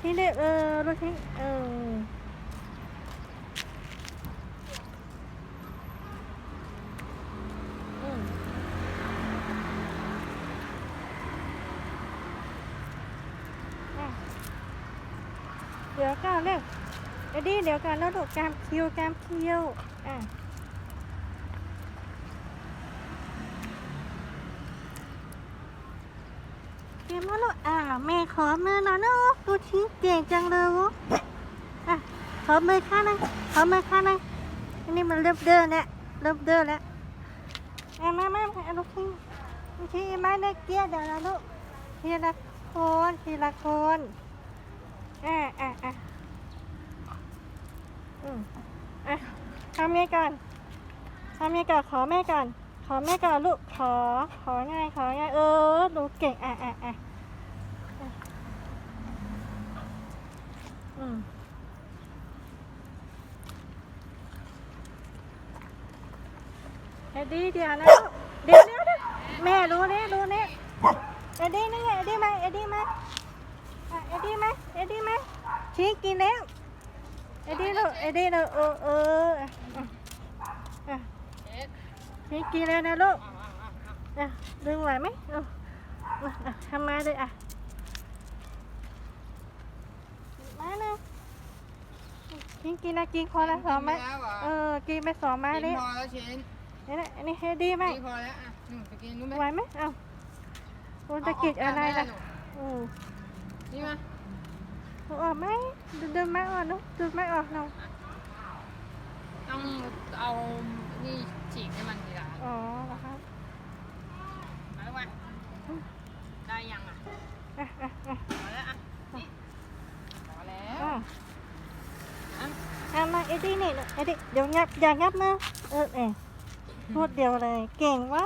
ทิ้งดิเออลูกทิ้งเออเดี๋ยวก่อนเร็วเอ็ดดี้เดี๋ยวก่อนแล้วลูกกามคิวกามคิวอะเกมแล้วลูกอะแม่ขอมือหน่อย ลูกทิ้เก่งจังเลยลูกอะขอมือข้างหนึงขอมือข้างหนึงอันนี้มันเริ่มเดินแล้วเริ่มเดินแล้วอะมามามาเอาลูกทิ้งลูกทิ้งไม่ได้เกลียเดี๋ยวนะลูกทีละคนทีละคนอะอะอะอืมอะทำแม่ก่อนทำแม่ก่อนขอแม่ก่อนขอแม่ก่อนลูกขอของ่ายของ่ายเออหนูเก่งอะอะอะอะ อ็ดดี้เดี๋ยวนะลูกเดี๋ยวเดี๋ยวเดี๋ยวแม่รู้นี่รู้นี่เอ็ดดี้นี่ไงเอ็ดดี้ไหมเอ็ดดี้มาอะเอ็ดดี้ไหมเอ็ดดี้ไหมชี้กินแล้วเอ็ดดี้ลูกเอ็ดดี้ลูกเออเอออะอะอะนี่กินแล้วนะลูกอะดึงไหวไหมทำมาเลยอะมาเร็วกินกินนะกินคนละสองไม้เหรอเออ กินไปสองไม้กินี่นพอแล้วชิ้น นี่นะอันนี้ให้ดีไหมกินพอแล้วอะหนูไปกินนู้นไหมไหวไหมเอ้าคุณจะกินอะไรล่ะอืมนี่มาเอาออกไหมดึงดึงไม้ออกนุ๊กดึงไม้ออกน้องต้องเอานี่ฉีกให้มันทีละอ๋อเหรอครับมาแล้ววะได้ยังอะอะอะอะพอแล้วอะนี่พอแล้วอะอะ เอามาเอ็ดดี้นี่เอ็ดดี้เดี๋ยวงับอย่างับมือเออเออ พูดเดียวเลย เก่งวะ